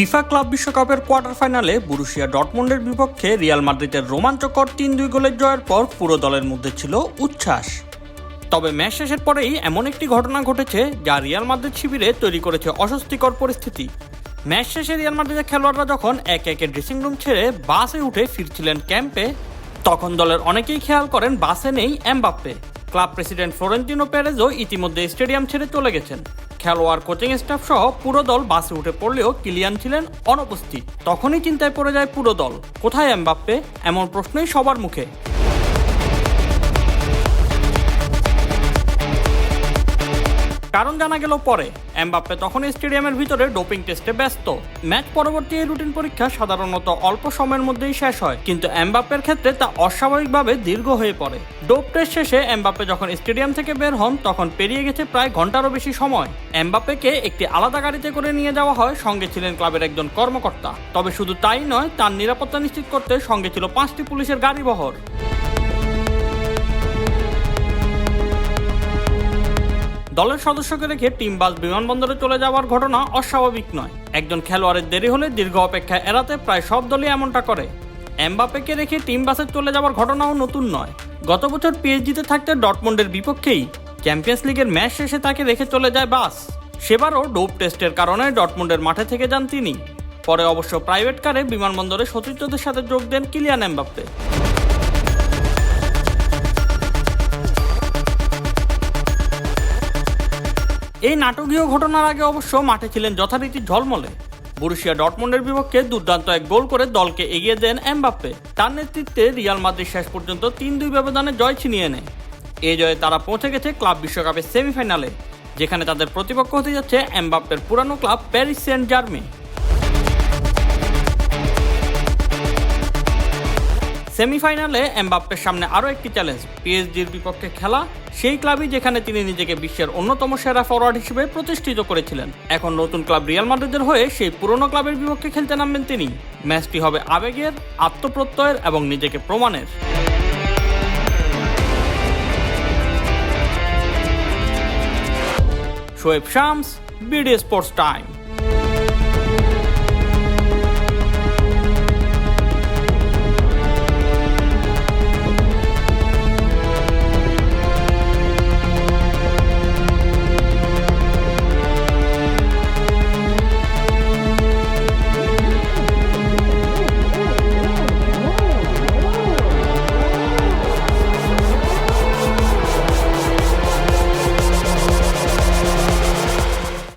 FIFA club বিশ্বকাপের quarter ফাইনালে Borussia ডটমন্ডের বিপক্ষে রিয়াল মাদ্রিদের রোমাঞ্চকর তিন দুই গোলের জয়ের পর পুরো দলের মধ্যে ছিল উচ্ছ্বাস। তবে ম্যাচ শেষের পরেই এমন একটি ঘটনা ঘটেছে যা রিয়াল মাদ্রিদ শিবিরে তৈরি করেছে অস্বস্তিকর পরিস্থিতি। ম্যাচ শেষে রিয়াল মাদ্রিদের খেলোয়াড়রা যখন এক একে ড্রেসিং রুম ছেড়ে বাসে উঠে ফিরছিলেন ক্যাম্পে, তখন দলের অনেকেই খেয়াল করেন বাসে নেই এমবাপ্পে। ক্লাব প্রেসিডেন্ট ফ্লোরেন্টিনো প্যারেজও ইতিমধ্যে স্টেডিয়াম ছেড়ে চলে গেছেন। খেলোয়াড়, কোচিং স্টাফ সহ পুরো দল বাসে উঠে পড়লেও কিলিয়ান ছিলেন অনুপস্থিত। তখনই চিন্তায় পড়ে যায় পুরো দল। কোথায় এমবাপ্পে? এমন প্রশ্নই সবার মুখে। কারণ জানা গেল পরে, এমবাপ্পে তখন স্টেডিয়ামের ভিতরে ডোপিং টেস্টে ব্যস্ত। ম্যাচ পরবর্তী এই রুটিন পরীক্ষা সাধারণত অল্প সময়ের মধ্যেই শেষ হয়, কিন্তু এমবাপ্পের ক্ষেত্রে তা অস্বাভাবিকভাবে দীর্ঘ হয়ে পড়ে। ডোপ টেস্ট শেষে এমবাপ্পে যখন স্টেডিয়াম থেকে বের হন, তখন পেরিয়ে গেছে প্রায় ঘন্টারও বেশি সময়। এমবাপ্পেকে একটি আলাদা গাড়িতে করে নিয়ে যাওয়া হয়, সঙ্গে ছিলেন ক্লাবের একজন কর্মকর্তা। তবে শুধু তাই নয়, তার নিরাপত্তা নিশ্চিত করতে সঙ্গে ছিল পাঁচটি পুলিশের গাড়ি বহর। দলের সদস্যকে রেখে টিম বাস বিমানবন্দরে চলে যাওয়ার ঘটনা অস্বাভাবিক নয়। একজন খেলোয়াড়ের দেরি হলে দীর্ঘ অপেক্ষা এড়াতে প্রায় সব দলই এমনটা করে। এমবাপেকে রেখে টিম বাসে চলে যাওয়ার ঘটনাও নতুন নয়। গত বছর পিএইচজিতে থাকতে ডটমন্ডের বিপক্ষেই চ্যাম্পিয়ন্স লিগের ম্যাচ শেষে তাকে রেখে চলে যায় বাস। সেবারও ডোপ টেস্টের কারণে ডটমন্ডের মাঠে থেকে যান তিনি। পরে অবশ্য প্রাইভেট কারে বিমানবন্দরে সতীর্থদের সাথে যোগ দেন কিলিয়ান এমবাপ্পে। এই নাটকীয় ঘটনার আগে অবশ্য মাঠে ছিলেন যথারীতি ঝলমলে। বরুশিয়া ডটমন্ডের বিপক্ষে দুর্দান্ত এক গোল করে দলকে এগিয়ে দেন এমবাপ্পে। তার নেতৃত্বে রিয়াল মাদ্রিদ শেষ পর্যন্ত তিন দুই ব্যবধানে জয় ছিনিয়ে নেয়। এই জয়ে তারা পৌঁছে গেছে ক্লাব বিশ্বকাপের সেমিফাইনালে, যেখানে তাদের প্রতিপক্ষ হতে যাচ্ছে এমবাপ্পের পুরানো ক্লাব প্যারিস সেন্ট জার্মি সেমিফাইনালে এমবাপ্পের সামনে আরও একটি চ্যালেঞ্জ। পিএসজির বিপক্ষে খেলা, সেই ক্লাবই যেখানে তিনি নিজেকে বিশ্বের অন্যতম সেরা ফরওয়ার্ড হিসেবে প্রতিষ্ঠিত করেছিলেন। এখন নতুন ক্লাব রিয়াল মাদ্রিদের হয়ে সেই পুরনো ক্লাবের বিপক্ষে খেলতে নামবেন তিনি। ম্যাচটি হবে আবেগের, আত্মপ্রত্যয়ের এবং নিজেকে প্রমাণের। Shoaib Shams, BD sports time.